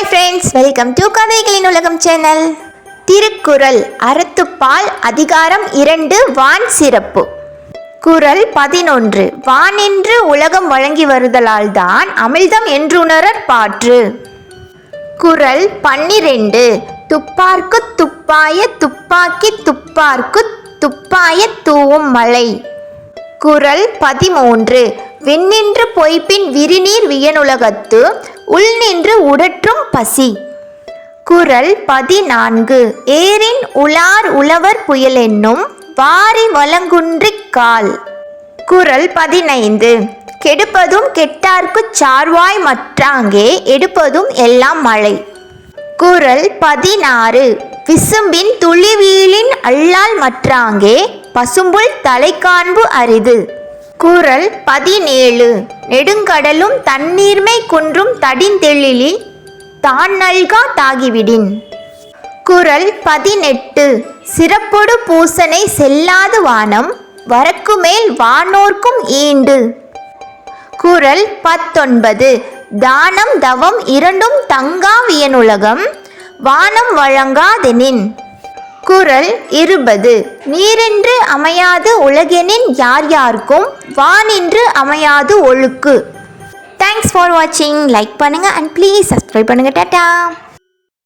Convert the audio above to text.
Hi friends welcome to கதைகளின் உலகம் channel Thirukkural அறத்துப்பால் அதிகாரம் இரண்டு வான் சிறப்பு. குரல் பதினொன்று வானின்று உலகம் வழங்கி வருதலால் தான் அமிழ்தம் என்றுணரற் பாற்று. குரல் பன்னிரெண்டு துப்பார்க்கு துப்பாய துப்பாக்கி துப்பார்க்கு துப்பாய தூவும் மலை. குரல் பதிமூன்று விண்ணின்று பொய்ப்பின் விரிநீர் வியனுலகத்து உள் நின்று உடற்றும் பசி. குறள் பதினான்கு. ஏரின் உலார் உழவர் புயல் என்னும் வாரி வலங்குன்றிக் கால். குறள் பதினைந்து. கெடுப்பதும் கெட்டார்க்குச் சார்வாய் மற்றாங்கே எடுப்பதும் எல்லாம் மழை. குறள் பதினாறு. விசும்பின் துளிவீழின் அல்லால் மற்றாங்கே பசும்புல் தலைக்காண்பு அரிது. குரல் பதினேழு. நெடுங்கடலும் தண்ணீர்மை குன்றும் தடிந்தெழிலி தான் நல்கா தாகிவிடின் குரல் பதினெட்டு. சிறப்பொடு பூசனை செல்லாது வானம் வரக்கு மேல் வானோர்க்கும் ஈண்டு குரல் பத்தொன்பது. தானம் தவம் இரண்டும் தங்காவியனுலகம் வானம் வழங்காதெனின். குரல் இருபது. நீரென்று அமையாது உலகெனின் யார் யாருக்கும் வானின்று அமையாது ஒழுக்கு. தேங்க்ஸ் ஃபார் வாட்சிங் லைக் பண்ணுங்கள் அண்ட் ப்ளீஸ் சப்ஸ்கிரைப் பண்ணுங்கள் டாட்டா